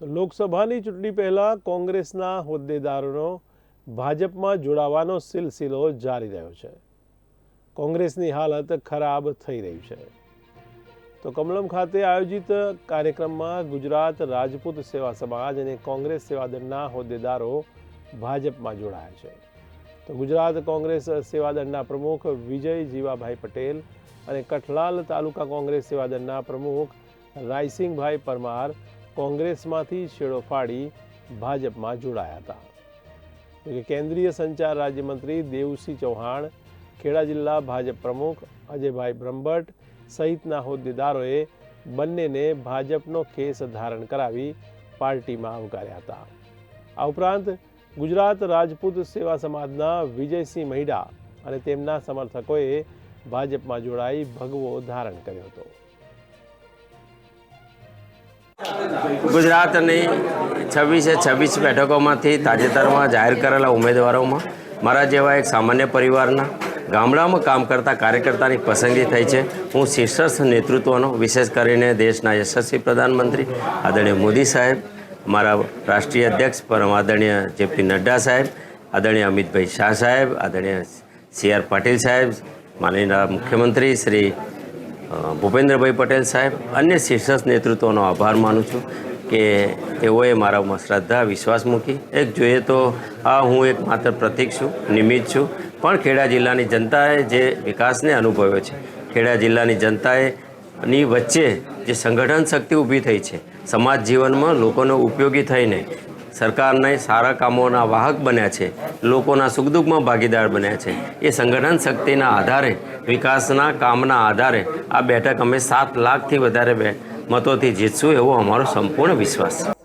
તો લોકસભાની ચૂંટણી પહેલાં કોંગ્રેસના હોદ્દેદારોનો ભાજપમાં જોડાવાનો સિલસિલો જારી રહ્યો છે. કોંગ્રેસની હાલત ખરાબ થઈ રહી છે. તો કમલમ ખાતે આયોજિત કાર્યક્રમમાં ગુજરાત રાજપૂત સેવા સમાજ અને કોંગ્રેસ સેવાદળના હોદ્દેદારો ભાજપમાં જોડાયા છે. તો ગુજરાત કોંગ્રેસ સેવાદળના પ્રમુખ વિજય જીવાભાઈ પટેલ અને કઠલાલ તાલુકા કોંગ્રેસ સેવાદળના પ્રમુખ રાયસિંગભાઈ પરમાર કોંગ્રેસમાંથી છેડો ફાડી ભાજપમાં જોડાયા હતા. જોકે કેન્દ્રીય સંચાર રાજ્યમંત્રી દેવસિંહ ચૌહાણ, ખેડા જિલ્લા ભાજપ પ્રમુખ અજયભાઈ બ્રહ્મભટ્ટ સહિતના હોદ્દેદારોએ બંનેને ભાજપનો કેસ ધારણ કરાવી પાર્ટીમાં આવકાર્યા હતા. આ ઉપરાંત ગુજરાત રાજપૂત સેવા સમાજના વિજયસિંહ મહિડા અને તેમના સમર્થકોએ ભાજપમાં જોડાઈ ભગવો ધારણ કર્યો હતો. ગુજરાતની છવ્વીસે છવ્વીસ બેઠકોમાંથી તાજેતરમાં જાહેર કરેલા ઉમેદવારોમાં મારા જેવા એક સામાન્ય પરિવારના ગામડામાં કામ કરતા કાર્યકર્તાની પસંદગી થઈ છે. હું શીર્ષસ્થ નેતૃત્વનો, વિશેષ કરીને દેશના યશસ્વી પ્રધાનમંત્રી આદરણીય મોદી સાહેબ, મારા રાષ્ટ્રીય અધ્યક્ષ પરમ આદરણીય જેપી નડ્ડા સાહેબ, આદરણીય અમિતભાઈ શાહ સાહેબ, આદરણીય સી આર પાટીલ સાહેબ, માનનીય મુખ્યમંત્રી શ્રી ભૂપેન્દ્રભાઈ પટેલ સાહેબ, અન્ય શીર્ષસ્થ નેતૃત્વનો આભાર માનું છું કે તેઓએ મારામાં શ્રદ્ધા, વિશ્વાસ મૂકી. એક જોઈએ તો આ હું એક માત્ર પ્રતિક છું, નિમિત્ત છું. પણ ખેડા જિલ્લાની જનતાએ જે વિકાસને અનુભવ્યો છે, ખેડા જિલ્લાની જનતાએ ની વચ્ચે જે સંગઠન શક્તિ ઊભી થઈ છે, સમાજ જીવનમાં લોકોનો ઉપયોગી થઈને સરકારને સારા કામોના વાહક બન્યા છે, લોકોના સુખદુઃખમાં ભાગીદાર બન્યા છે. એ સંગઠન શક્તિના આધારે, વિકાસના કામના આધારે આ બેઠક અમે સાત લાખથી વધારે મતોથી જીતશું એવો અમારો સંપૂર્ણ વિશ્વાસ છે.